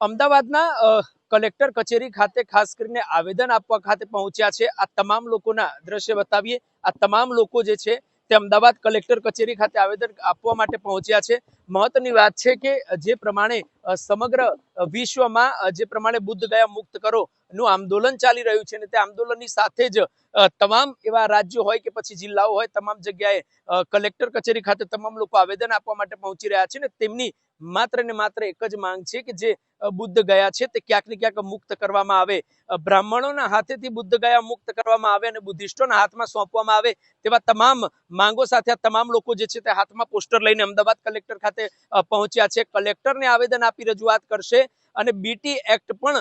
અમદાવાદના કલેક્ટર કચેરી ખાતે ખાસ કરીને આવેદન આપવા ખાતે પહોંચ્યા છે. આ તમામ લોકોના દ્રશ્ય બતાવીએ. આ તમામ લોકો જે છે તે અમદાવાદ કલેક્ટર કચેરી ખાતે આવેદન આપવા માટે પહોંચ્યા છે. મહત્વની વાત છે કે, જે પ્રમાણે સમગ્ર વિશ્વમાં જે પ્રમાણે બુદ્ધ ગયા મુક્ત કરો, નું આંદોલન ચાલી રહ્યું છે અને તે આંદોલનની સાથે જ તમામ એવા રાજ્યો હોય કે પછી જિલ્લાઓ હોય, તમામ જગ્યાએ કલેક્ટર કચેરી ખાતે તમામ લોકો આવેદન આપવા માટે પહોંચી રહ્યા છે ને તેમની માત્ર ને માત્ર એક જ માંગ છે કે જે બુદ્ધ ગયા છે તે ક્યાંક ને ક્યાંક મુક્ત કરવામાં આવે. બ્રાહ્મણોના હાથેથી બુદ્ધ ગયા મુક્ત કરવામાં આવે અને બુદ્ધિસ્ટોના હાથમાં સોંપવામાં આવે તેવા તમામ માંગો સાથે આ તમામ લોકો જે છે તે હાથમાં પોસ્ટર લઈને અમદાવાદ કલેક્ટર ખાતે પહોંચ્યા છે. કલેક્ટરને આવેદન આપી રજૂઆત કરશે. અને બીટી એક્ટ પણ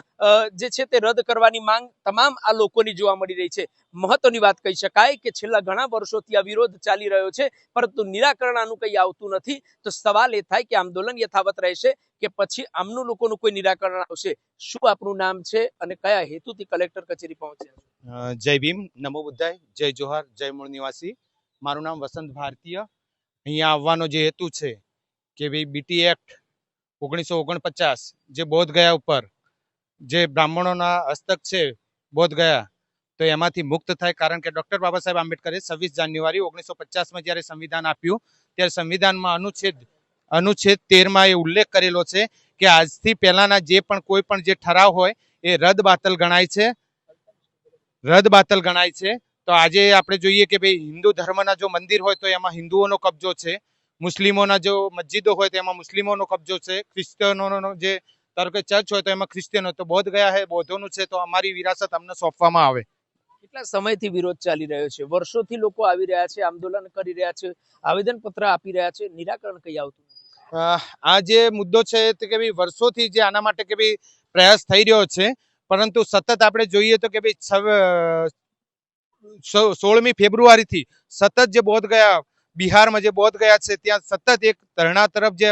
જે છે તે રદ કરવાની માંગ તમામ આ લોકોની જોવા મળી રહી છે. મહત્વની વાત કહી શકાય કે છેલ્લા ઘણા વર્ષોથી આ વિરોધ ચાલી રહ્યો છે, પરંતુ નિરાકરણ આનું કંઈ આવતું નથી. તો સવાલ એ થાય કે આંદોલન યથાવત રહેશે કે પછી આમનું લોકોનું કોઈ નિરાકરણ આવશે? શું આપનું નામ છે અને કયા હેતુથી કલેક્ટર કચેરી પહોંચ્યા જય ભીમ, નમો બુદ્ધાય, જય જોહાર, જય મૂળ નિવાસી. મારું નામ વસંત ભારતીય. અહીંયા આવવાનો જે હેતુ છે કે ભાઈ બીટી એક્ટ ઓગણીસો ઓગણપચાસ જે બોધ ગયા ઉપર, જે બ્રાહ્મણોના હસ્તક છે બોધ ગયા, તો એમાંથી મુક્ત થાય કારણ કે ડૉક્ટર બાબા સાહેબ આંબેડકરે છવ્વીસ જાન્યુઆરી ઓગણીસો પચાસમાં જ્યારે સંવિધાન આપ્યું, ત્યારે સંવિધાનમાં અનુચ્છેદ અનુચ્છેદ તેરમાં એ ઉલ્લેખ કરેલો છે કે આજથી પહેલાના જે પણ કોઈ પણ જે ઠરાવ હોય, એ રદ બાતલ ગણાય છે. રદ બાતલ ગણાય છે. તો આજે આપણે જોઈએ કે ભાઈ હિન્દુ ધર્મના જો મંદિર હોય તો એમાં હિન્દુઓનો કબજો છે. મુસ્લિમોના જો મસ્જિદો હોય તો એમાં મુસ્લિમોનો કબજો છે ક્રિશ્ચિયનોનો જે ધારો કે ચર્ચ હોય તો એમાં ક્રિશ્ચિયનો તો બૌદ્ધ ગયા છે બૌદ્ધોનું છે તો અમારી વિરાસત અમને સોંપવામાં આવે. કેટલા સમયથી વિરોધ ચાલી રહ્યો છે? વર્ષોથી લોકો આવી રહ્યા છે આંદોલન કરી રહ્યા છે આવેદન પત્ર આપી રહ્યા છે નિરાકરણ કઈ આવતું આ જે મુદ્દો છે તે કે ભાઈ વર્ષોથી જે આના માટે કે ભાઈ પ્રયાસ થઈ રહ્યો છે પરંતુ સતત આપણે જોઈએ તો કે ભાઈ સોળમી ફેબ્રુઆરીથી સતત જે બોધ ગયા બિહારમાં જે બોધ ગયા છે ત્યાં સતત એક ધરણા તરફ જે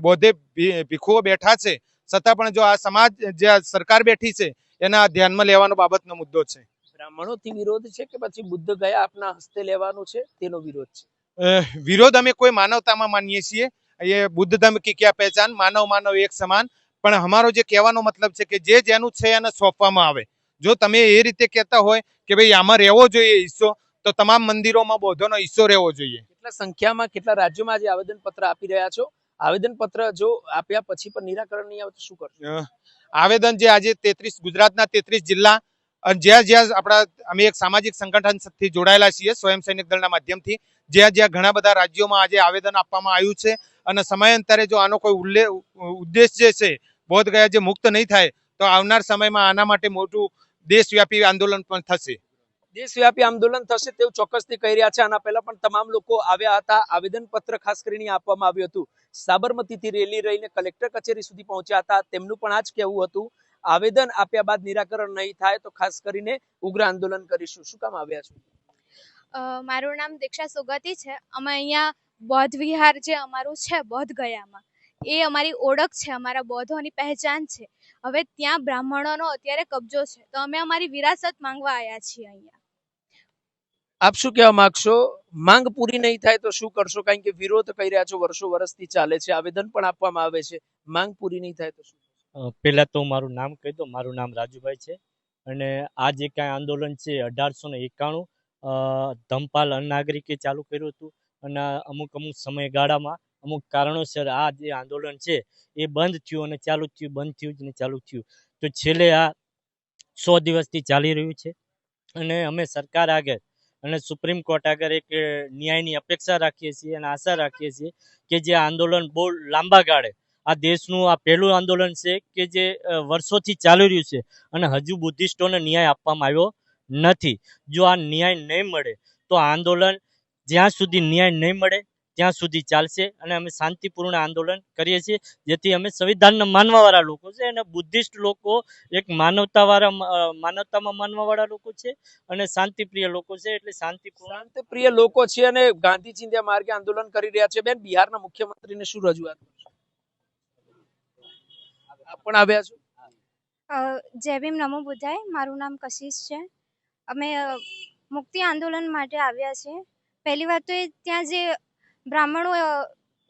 બૌદ્ધે ભીખુઓ બેઠા છે છતાં પણ જો આ સમાજ જે સરકાર બેઠી છે એના ધ્યાનમાં લેવાનો બાબતનો મુદ્દો છે. બ્રાહ્મણોથી વિરોધ છે કે પછી બુદ્ધ ગયા આપના હસ્તે લેવાનું છે? તેનો વિરોધ છે. વિરોધ અમે કોઈ માનવતામાં માનીએ છીએ. એ બુદ્ધ ધર્મ કે ક્યાં પહેચાન? માનવ માનવ એક સમાન. પણ અમારો જે કહેવાનો મતલબ છે કે જે જેનું છે એને સોંપવામાં આવે. જો તમે એ રીતે કહેતા હોય કે ભાઈ આમાં રહેવો જોઈએ હિસ્સો તો તમામ મંદિરોમાં બૌદ્ધોનો હિસ્સો રહેવો જોઈએ. કેટલા સંખ્યામાં કેટલા રાજ્યોમાં આજે આવેદન પત્ર આપી રહ્યા છો? આવેદન પત્ર જો આપ્યા પછી પણ નિરાકરણ નહીં આવે તો શું કરશો? આવેદન જે આજે તેત્રીસ ગુજરાતના તેત્રીસ જિલ્લા અને જ્યાં જ્યાં આપણા અમે એક સામાજિક સંગઠનથી જોડાયેલા છીએ સ્વયં સૈનિક દળના માધ્યમથી. જ્યાં જ્યાં ઘણા બધા રાજ્યોમાં આજે આવેદન આપવામાં આવ્યું છે અને સમયાંતરે જો આનો કોઈ ઉલ્લેખ ઉદ્દેશ જે છે બોધ ગયા જે મુક્ત નહીં થાય તો આવનાર સમયમાં આના માટે મોટું દેશવ્યાપી આંદોલન પણ થશે. દેશવ્યાપી આંદોલન થશે તેવું ચોક્કસથી કહી રહ્યા છે. આના પહેલા પણ તમામ લોકો આવ્યા હતા. આવેદન પત્ર ખાસ કરીને આપવામાં આવ્યું હતું. સાબરમતીથી રેલી રહીને કલેક્ટર કચેરી સુધી પહોંચ્યા હતા. તેમનું પણ આ જ કહેવું હતું. આવેદન આપ્યા બાદ નિરાકરણ નહીં થાય તો ખાસ કરીને ઉગ્ર આંદોલન કરીશું. શું કામ આવ્યા છો? મારું નામ દીક્ષા સુગતી છે. અમે અહીંયા બૌદ્ધ વિહાર જે અમારું છે બોધ ગયામાં, એ અમારી ઓળખ છે, અમારા બૌદ્ધોની પહેચાન છે. હવે ત્યાં બ્રાહ્મણોનો અત્યારે કબજો છે. તો અમે અમારી વિરાસત માંગવા આવ્યા છીએ અહીંયા. આપ શું કહેવા માંગશો? માંગ પૂરી નહીં થાય તો શું કરશો? કારણ કે વિરોધ કરી રહ્યા છો, વર્ષો વર્ષથી ચાલે છે, આવેદન પણ આપવામાં આવે છે. માંગ પૂરી નહીં થાય તો શું પહેલા તો મારું નામ કહી દો મારું નામ રાજુભાઈ છે અને આ જે કાંઈ આંદોલન છે, અઢારસો ને એકાણું ધમપાલ અનાગરિકે ચાલુ કર્યું હતું અને અમુક અમુક સમયગાળામાં અમુક કારણોસર આ જે આંદોલન છે એ બંધ થયું અને ચાલુ થયું, બંધ થયું અને ચાલુ થયું. તો છેલ્લે આ સો દિવસથી ચાલી રહ્યું છે અને અમે સરકાર આગળ અને સુપ્રીમ કોર્ટ આગળ એક ન્યાયની અપેક્ષા રાખીએ છીએ અને આશા રાખીએ છીએ કે જે આંદોલન બહુ લાંબા ગાળે, આ દેશનું આ પહેલું આંદોલન છે કે જે વર્ષોથી ચાલી રહ્યું છે અને હજુ બુદ્ધિસ્ટોને ન્યાય આપવામાં આવ્યો નથી. જો આ ન્યાય નહીં મળે, તો આંદોલન જ્યાં સુધી ન્યાય નહીં મળે ત્યાં સુધી ચાલશે અને અમે શાંતિપૂર્ણ આંદોલન કરીએ છીએ જેથી અમે સંવિધાનને માનવાવાળા લોકો છે અને બુદ્ધિસ્ટ લોકો એક માનવતાવાળા માનવતામાં માનવાવાળા લોકો છે અને શાંતિપ્રિય લોકો છે એટલે શાંતિપૂર્ણ. શાંતિપ્રિય લોકો છે અને ગાંધી ચિંધ્યા માર્ગે આંદોલન કરી રહ્યા છે. બેન બિહારના મુખ્યમંત્રીને શું રજૂઆત? પણ આવ્યા છો? જય ભીમ નમો બુદ્ધાય. મારું નામ કશિશ છે. અમે મુક્તિ આંદોલન માટે આવ્યા છીએ. પહેલી વાત તો એ ત્યાં જે બ્રાહ્મણો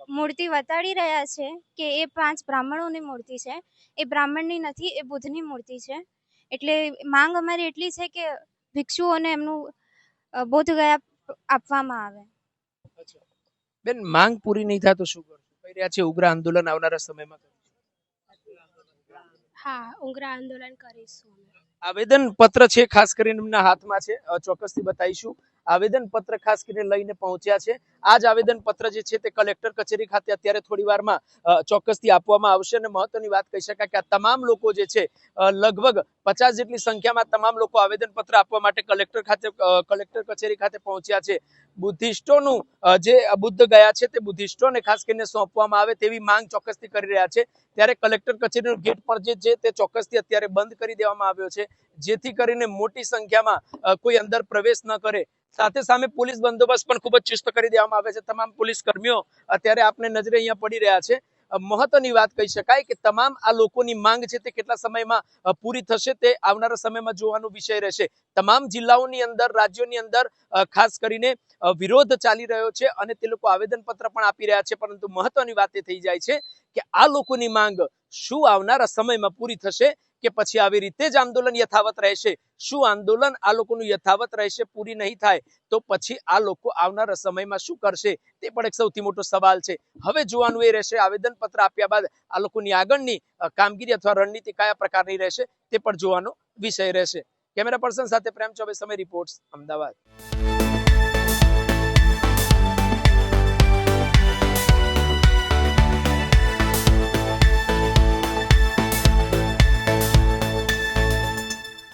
મૂર્તિ વતાડી રહ્યા છે કે એ પાંચ બ્રાહ્મણોની મૂર્તિ છે. એ બ્રાહ્મણની નથી એ બુદ્ધની મૂર્તિ છે. એટલે માંગ અમારી એટલી છે કે ભિક્ષુઓને એમનું બોધ ગયા આપવામાં આવે. બેન માંગ પૂરી નહીં થાય તો શું કરશો? કહી રહ્યા છે? ઉગ્ર આંદોલન આવનારા સમયમાં હા ઉગ્ર આંદોલન કરીશું આવેદન પત્ર છે ખાસ કરીને એમના હાથમાં છે. ચોક્કસથી બતાવીશું. આવેદન પત્ર ખાસ કરીને લઈને પહોંચ્યા છે. આ જ આવેદન પત્ર જે છે તે કલેક્ટર કચેરી ખાતે અત્યારે થોડી વારમાં ચોક્કસથી આપવામાં આવશે અને મહત્વની વાત કહી શકાય કે આ તમામ લોકો જે છે લગભગ પચાસ જેટલી સંખ્યામાં તમામ લોકો આવેદન પત્ર આપવા માટે કલેક્ટર ખાતે કલેક્ટર કચેરી ખાતે પહોંચ્યા છે. બુદ્ધિસ્ટોનું જે બુદ્ધ ગયા છે તે બુદ્ધિસ્ટોને ખાસ કરીને સોંપવામાં આવે તેવી માંગ ચોક્કસથી કરી રહ્યા છે. ત્યારે કલેક્ટર કચેરીનો ગેટ પણ જે છે તે ચોક્કસથી અત્યારે બંધ કરી દેવામાં આવ્યો છે. જેથી કરીને મોટી સંખ્યામાં કોઈ અંદર પ્રવેશ ન કરે. સાથે સામે પોલીસ બંદોબસ્ત પણ ખૂબ જ ચુસ્ત કરી દેવામાં આવે છે. તમામ પોલીસ કર્મીઓ અત્યારે આપને નજરે અહીંયા પડી રહ્યા છે. મહત્વની વાત કહી શકાય કે તમામ આ લોકોની માંગ છે તે કેટલા સમયમાં પૂરી થશે તે આવનારા સમયમાં જોવાનો વિષય રહેશે. તમામ જિલ્લાઓની અંદર, રાજ્યોની અંદર ખાસ કરીને વિરોધ ચાલી રહ્યો છે અને તે લોકો આવેદનપત્ર પણ આપી રહ્યા છે. પરંતુ મહત્વની વાત એ થઈ જાય છે કે આ લોકોની માંગ શું આવનારા સમયમાં પૂરી થશે કે પછી આવી રીતે જ આંદોલન યથાવત રહેશે? શું આંદોલન આ લોકોનું યથાવત રહેશે, પૂરી નહીં થાય? તો પછી આ લોકો આવનારા સમયમાં શું કરશે? તે પણ એક સૌથી મોટો સવાલ છે. હવે જોવાનું એ રહેશે આવેદન પત્ર આપ્યા બાદ આ લોકોની આગળની કામગીરી અથવા રણનીતિ કયા પ્રકારની રહેશે તે પણ જોવાનો વિષય રહેશે. કેમેરા પર્સન સાથે પ્રેમ ચોબે સમય રિપોર્ટ્સ, અમદાવાદ.